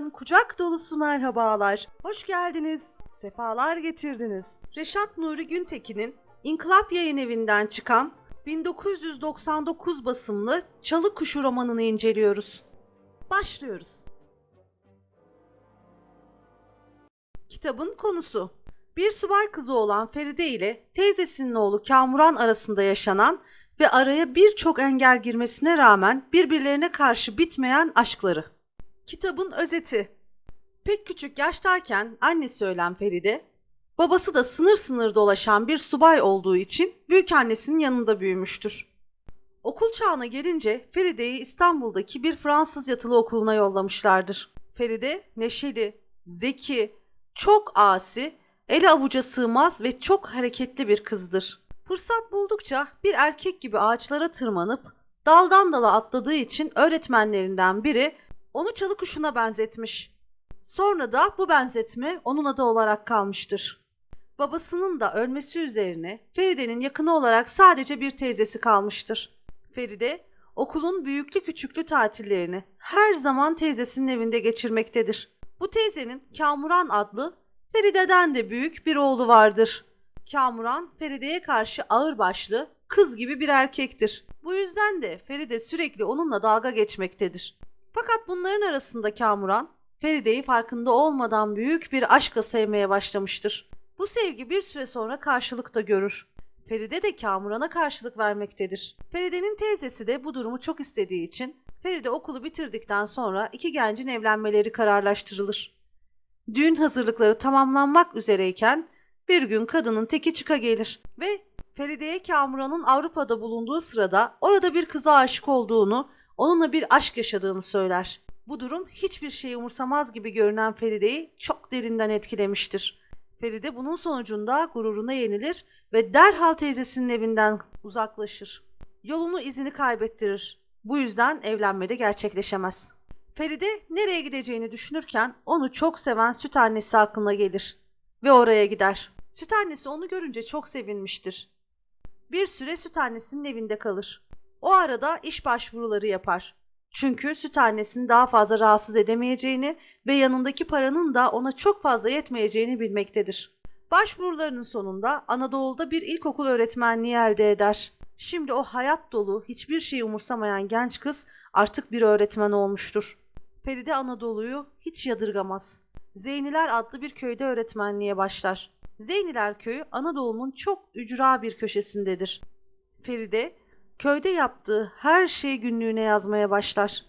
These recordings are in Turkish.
Yeniden kucak dolusu merhabalar. Hoş geldiniz, sefalar getirdiniz. Reşat Nuri Güntekin'in İnkılap Yayın Evi'nden çıkan 1999 basımlı Çalı Kuşu romanını inceliyoruz. Başlıyoruz. Kitabın konusu bir subay kızı olan Feride ile teyzesinin oğlu Kamuran arasında yaşanan ve araya birçok engel girmesine rağmen birbirlerine karşı bitmeyen aşkları. Kitabın özeti. Pek küçük yaştayken annesi ölen Feride, babası da sınır sınır dolaşan bir subay olduğu için büyükannesinin yanında büyümüştür. Okul çağına gelince Feride'yi İstanbul'daki bir Fransız yatılı okuluna yollamışlardır. Feride neşeli, zeki, çok asi, ele avuca sığmaz ve çok hareketli bir kızdır. Fırsat buldukça bir erkek gibi ağaçlara tırmanıp daldan dala atladığı için öğretmenlerinden biri onu çalı kuşuna benzetmiş. Sonra da bu benzetme onun adı olarak kalmıştır. Babasının da ölmesi üzerine Feride'nin yakını olarak sadece bir teyzesi kalmıştır. Feride okulun büyüklü küçüklü tatillerini her zaman teyzesinin evinde geçirmektedir. Bu teyzenin Kamuran adlı Feride'den de büyük bir oğlu vardır. Kamuran Feride'ye karşı ağırbaşlı, kız gibi bir erkektir. Bu yüzden de Feride sürekli onunla dalga geçmektedir. Fakat bunların arasında Kamuran, Feride'yi farkında olmadan büyük bir aşkla sevmeye başlamıştır. Bu sevgi bir süre sonra karşılık da görür. Feride de Kamuran'a karşılık vermektedir. Feride'nin teyzesi de bu durumu çok istediği için Feride okulu bitirdikten sonra iki gencin evlenmeleri kararlaştırılır. Düğün hazırlıkları tamamlanmak üzereyken bir gün kadının teki çıka gelir ve Feride'ye Kamuran'ın Avrupa'da bulunduğu sırada orada bir kıza aşık olduğunu, onunla bir aşk yaşadığını söyler. Bu durum hiçbir şeyi umursamaz gibi görünen Feride'yi çok derinden etkilemiştir. Feride bunun sonucunda gururuna yenilir ve derhal teyzesinin evinden uzaklaşır. Yolunu izini kaybettirir. Bu yüzden evlenmede gerçekleşemez. Feride nereye gideceğini düşünürken onu çok seven süt annesi aklına gelir ve oraya gider. Süt annesi onu görünce çok sevinmiştir. Bir süre süt annesinin evinde kalır. O arada iş başvuruları yapar. Çünkü süt annesini daha fazla rahatsız edemeyeceğini ve yanındaki paranın da ona çok fazla yetmeyeceğini bilmektedir. Başvurularının sonunda Anadolu'da bir ilkokul öğretmenliği elde eder. Şimdi o hayat dolu, hiçbir şeyi umursamayan genç kız artık bir öğretmen olmuştur. Feride Anadolu'yu hiç yadırgamaz. Zeyniler adlı bir köyde öğretmenliğe başlar. Zeyniler köyü Anadolu'nun çok ücra bir köşesindedir. Feride köyde yaptığı her şeyi günlüğüne yazmaya başlar.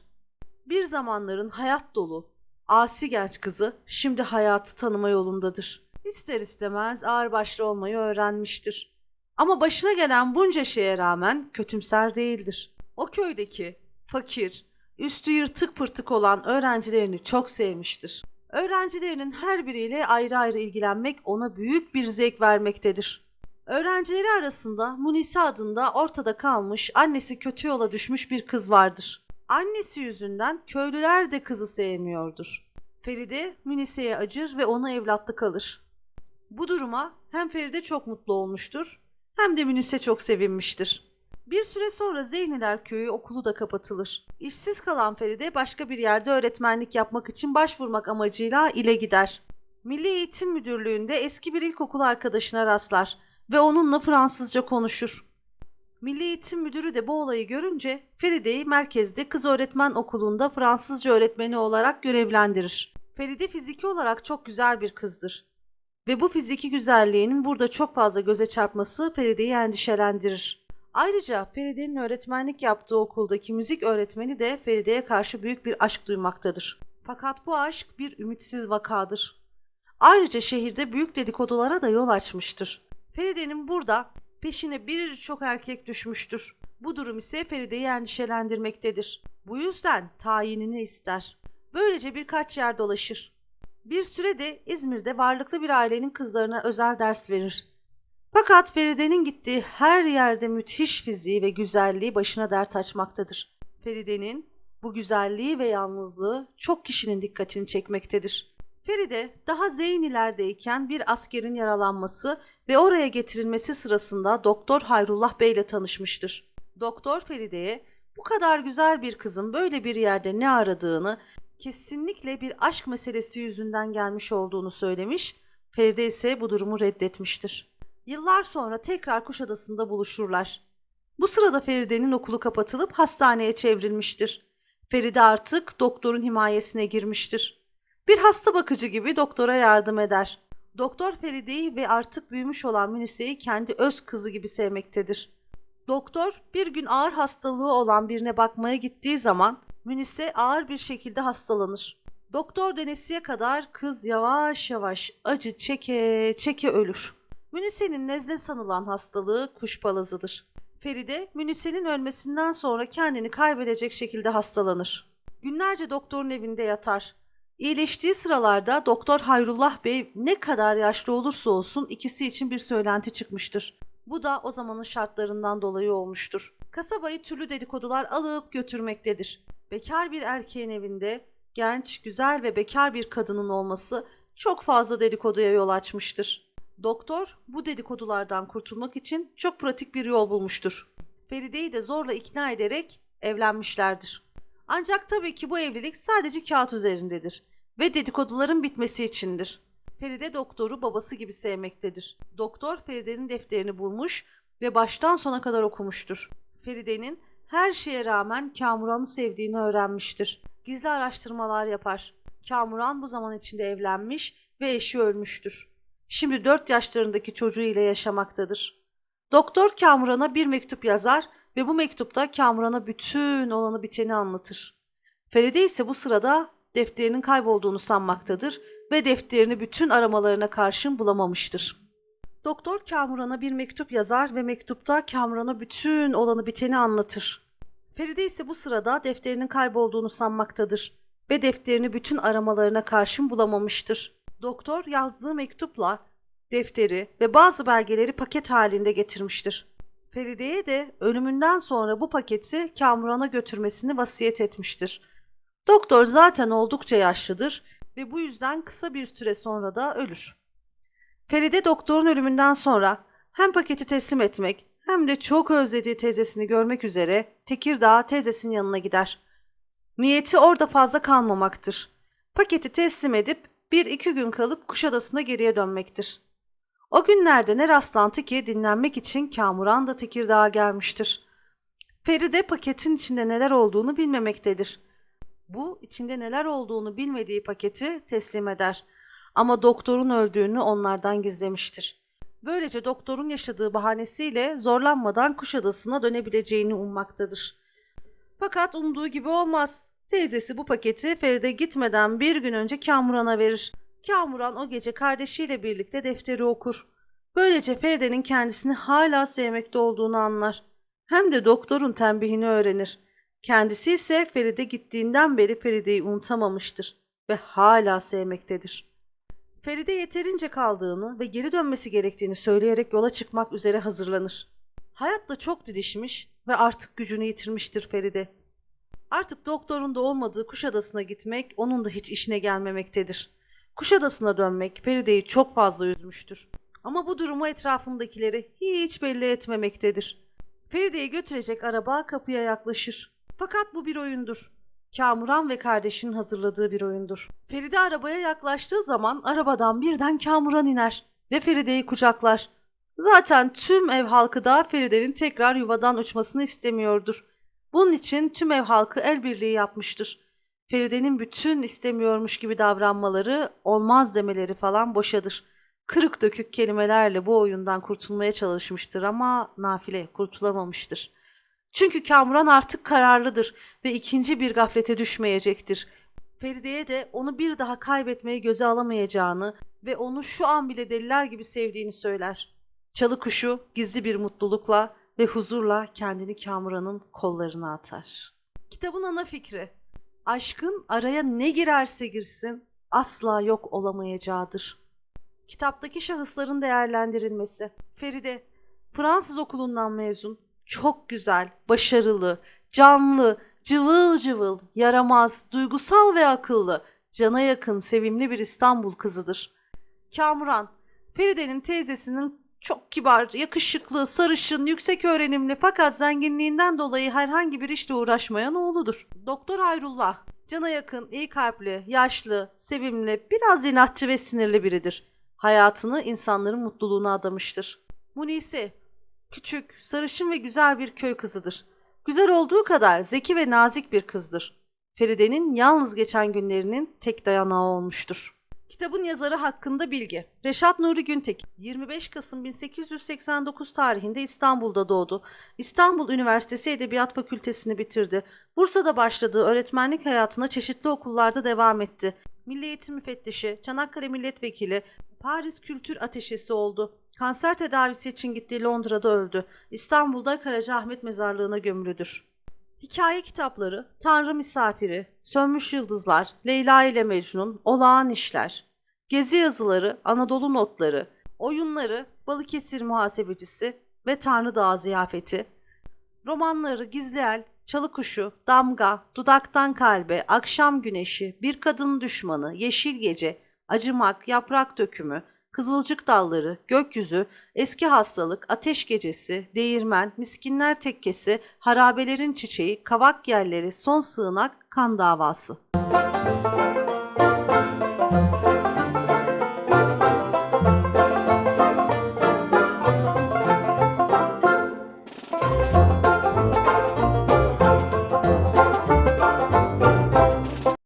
Bir zamanların hayat dolu, asi genç kızı şimdi hayatı tanıma yolundadır. İster istemez ağırbaşlı olmayı öğrenmiştir. Ama başına gelen bunca şeye rağmen kötümser değildir. O köydeki fakir, üstü yırtık pırtık olan öğrencilerini çok sevmiştir. Öğrencilerinin her biriyle ayrı ayrı ilgilenmek ona büyük bir zevk vermektedir. Öğrencileri arasında Munise adında ortada kalmış, annesi kötü yola düşmüş bir kız vardır. Annesi yüzünden köylüler de kızı sevmiyordur. Feride Munise'ye acır ve ona evlatlık alır. Bu duruma hem Feride çok mutlu olmuştur hem de Münise çok sevinmiştir. Bir süre sonra Zeyniler köyü okulu da kapatılır. İşsiz kalan Feride başka bir yerde öğretmenlik yapmak için başvurmak amacıyla ile gider. Milli Eğitim Müdürlüğü'nde eski bir ilkokul arkadaşına rastlar ve onunla Fransızca konuşur. Milli Eğitim Müdürü de bu olayı görünce Feride'yi merkezde kız öğretmen okulunda Fransızca öğretmeni olarak görevlendirir. Feride fiziki olarak çok güzel bir kızdır. Ve bu fiziki güzelliğinin burada çok fazla göze çarpması Feride'yi endişelendirir. Ayrıca Feride'nin öğretmenlik yaptığı okuldaki müzik öğretmeni de Feride'ye karşı büyük bir aşk duymaktadır. Fakat bu aşk bir ümitsiz vakadır. Ayrıca şehirde büyük dedikodulara da yol açmıştır. Feride'nin burada peşine birçok erkek düşmüştür. Bu durum ise Feride'yi endişelendirmektedir. Bu yüzden tayinini ister. Böylece birkaç yer dolaşır. Bir süre de İzmir'de varlıklı bir ailenin kızlarına özel ders verir. Fakat Feride'nin gittiği her yerde müthiş fiziği ve güzelliği başına dert açmaktadır. Feride'nin bu güzelliği ve yalnızlığı çok kişinin dikkatini çekmektedir. Feride daha Zeynilerdeyken bir askerin yaralanması ve oraya getirilmesi sırasında Doktor Hayrullah Bey ile tanışmıştır. Doktor Feride'ye bu kadar güzel bir kızın böyle bir yerde ne aradığını, kesinlikle bir aşk meselesi yüzünden gelmiş olduğunu söylemiş. Feride ise bu durumu reddetmiştir. Yıllar sonra tekrar Kuşadası'nda buluşurlar. Bu sırada Feride'nin okulu kapatılıp hastaneye çevrilmiştir. Feride artık doktorun himayesine girmiştir. Bir hasta bakıcı gibi doktora yardım eder. Doktor Feride'yi ve artık büyümüş olan Münise'yi kendi öz kızı gibi sevmektedir. Doktor bir gün ağır hastalığı olan birine bakmaya gittiği zaman Münise ağır bir şekilde hastalanır. Doktor denesiye kadar kız yavaş yavaş acı çeke çeke ölür. Münise'nin nezle sanılan hastalığı kuşpalazıdır. Feride, Münise'nin ölmesinden sonra kendini kaybedecek şekilde hastalanır. Günlerce doktorun evinde yatar. İyileştiği sıralarda Doktor Hayrullah Bey ne kadar yaşlı olursa olsun ikisi için bir söylenti çıkmıştır. Bu da o zamanın şartlarından dolayı olmuştur. Kasabayı türlü dedikodular alıp götürmektedir. Bekar bir erkeğin evinde genç, güzel ve bekar bir kadının olması çok fazla dedikoduya yol açmıştır. Doktor bu dedikodulardan kurtulmak için çok pratik bir yol bulmuştur. Feride'yi de zorla ikna ederek evlenmişlerdir. Ancak tabii ki bu evlilik sadece kağıt üzerindedir ve dedikoduların bitmesi içindir. Feride doktoru babası gibi sevmektedir. Doktor Feride'nin defterini bulmuş ve baştan sona kadar okumuştur. Feride'nin her şeye rağmen Kamuran'ı sevdiğini öğrenmiştir. Gizli araştırmalar yapar. Kamuran bu zaman içinde evlenmiş ve eşi ölmüştür. Şimdi 4 yaşlarındaki çocuğu ile yaşamaktadır. Doktor Kamuran'a bir mektup yazar ve bu mektupta Kamuran'a bütün olanı biteni anlatır. Feride ise bu sırada defterinin kaybolduğunu sanmaktadır ve defterini bütün aramalarına karşın bulamamıştır. Doktor Kamuran'a bir mektup yazar ve mektupta Kamuran'a bütün olanı biteni anlatır. Feride ise bu sırada defterinin kaybolduğunu sanmaktadır ve defterini bütün aramalarına karşın bulamamıştır. Doktor yazdığı mektupla defteri ve bazı belgeleri paket halinde getirmiştir. Feride'ye de ölümünden sonra bu paketi Kamuran'a götürmesini vasiyet etmiştir. Doktor zaten oldukça yaşlıdır ve bu yüzden kısa bir süre sonra da ölür. Feride doktorun ölümünden sonra hem paketi teslim etmek hem de çok özlediği teyzesini görmek üzere Tekirdağ teyzesinin yanına gider. Niyeti orada fazla kalmamaktır. Paketi teslim edip bir iki gün kalıp Kuşadası'na geriye dönmektir. O günlerde ne rastlantı ki dinlenmek için Kamuran da Tekirdağ'a gelmiştir. Feride paketin içinde neler olduğunu bilmemektedir. Bu içinde neler olduğunu bilmediği paketi teslim eder. Ama doktorun öldüğünü onlardan gizlemiştir. Böylece doktorun yaşadığı bahanesiyle zorlanmadan Kuşadası'na dönebileceğini ummaktadır. Fakat umduğu gibi olmaz. Teyzesi bu paketi Feride gitmeden bir gün önce Kamuran'a verir. Kamuran o gece kardeşiyle birlikte defteri okur. Böylece Feride'nin kendisini hala sevmekte olduğunu anlar. Hem de doktorun tembihini öğrenir. Kendisi ise Feride gittiğinden beri Feride'yi unutamamıştır ve hala sevmektedir. Feride yeterince kaldığını ve geri dönmesi gerektiğini söyleyerek yola çıkmak üzere hazırlanır. Hayatla çok didişmiş ve artık gücünü yitirmiştir Feride. Artık doktorun da olmadığı Kuşadası'na gitmek onun da hiç işine gelmemektedir. Kuşadası'na dönmek Feride'yi çok fazla üzmüştür. Ama bu durumu etrafındakileri hiç belli etmemektedir. Feride'yi götürecek araba kapıya yaklaşır. Fakat bu bir oyundur. Kamuran ve kardeşinin hazırladığı bir oyundur. Feride arabaya yaklaştığı zaman arabadan birden Kamuran iner ve Feride'yi kucaklar. Zaten tüm ev halkı da Feride'nin tekrar yuvadan uçmasını istemiyordur. Bunun için tüm ev halkı el birliği yapmıştır. Feride'nin bütün istemiyormuş gibi davranmaları, olmaz demeleri falan boşadır. Kırık dökük kelimelerle bu oyundan kurtulmaya çalışmıştır ama nafile kurtulamamıştır. Çünkü Kamuran artık kararlıdır ve ikinci bir gaflete düşmeyecektir. Feride'ye de onu bir daha kaybetmeyi göze alamayacağını ve onu şu an bile deliler gibi sevdiğini söyler. Çalı kuşu gizli bir mutlulukla ve huzurla kendini Kamuran'ın kollarına atar. Kitabın ana fikri. Aşkın araya ne girerse girsin asla yok olamayacağıdır. Kitaptaki şahısların değerlendirilmesi. Feride, Fransız okulundan mezun, çok güzel, başarılı, canlı, cıvıl cıvıl, yaramaz, duygusal ve akıllı, cana yakın, sevimli bir İstanbul kızıdır. Kamuran, Feride'nin teyzesinin çok kibar, yakışıklı, sarışın, yüksek öğrenimli fakat zenginliğinden dolayı herhangi bir işle uğraşmayan oğludur. Doktor Hayrullah, Cana yakın, iyi kalpli, yaşlı, sevimli, biraz inatçı ve sinirli biridir. Hayatını insanların mutluluğuna adamıştır. Munise, küçük, sarışın ve güzel bir köy kızıdır. Güzel olduğu kadar zeki ve nazik bir kızdır. Feride'nin yalnız geçen günlerinin tek dayanağı olmuştur. Kitabın yazarı hakkında bilgi. Reşat Nuri Güntekin 25 Kasım 1889 tarihinde İstanbul'da doğdu. İstanbul Üniversitesi Edebiyat Fakültesini bitirdi. Bursa'da başladığı öğretmenlik hayatına çeşitli okullarda devam etti. Milli Eğitim Müfettişi, Çanakkale Milletvekili, Paris Kültür Ateşesi oldu. Kanser tedavisi için gittiği Londra'da öldü. İstanbul'da Karacaahmet Mezarlığı'na gömülüdür. Hikaye kitapları Tanrı Misafiri, Sönmüş Yıldızlar, Leyla ile Mecnun, Olağan İşler, Gezi yazıları, Anadolu notları, oyunları, Balıkesir Muhasebecisi ve Tanrı Dağı Ziyafeti, romanları Gizli El, Çalı Kuşu, Damga, Dudaktan Kalbe, Akşam Güneşi, Bir Kadın Düşmanı, Yeşil Gece, Acımak, Yaprak Dökümü, Kızılcık Dalları, Gökyüzü, Eski Hastalık, Ateş Gecesi, Değirmen, Miskinler Tekkesi, Harabelerin Çiçeği, Kavak Yerleri, Son Sığınak, Kan Davası.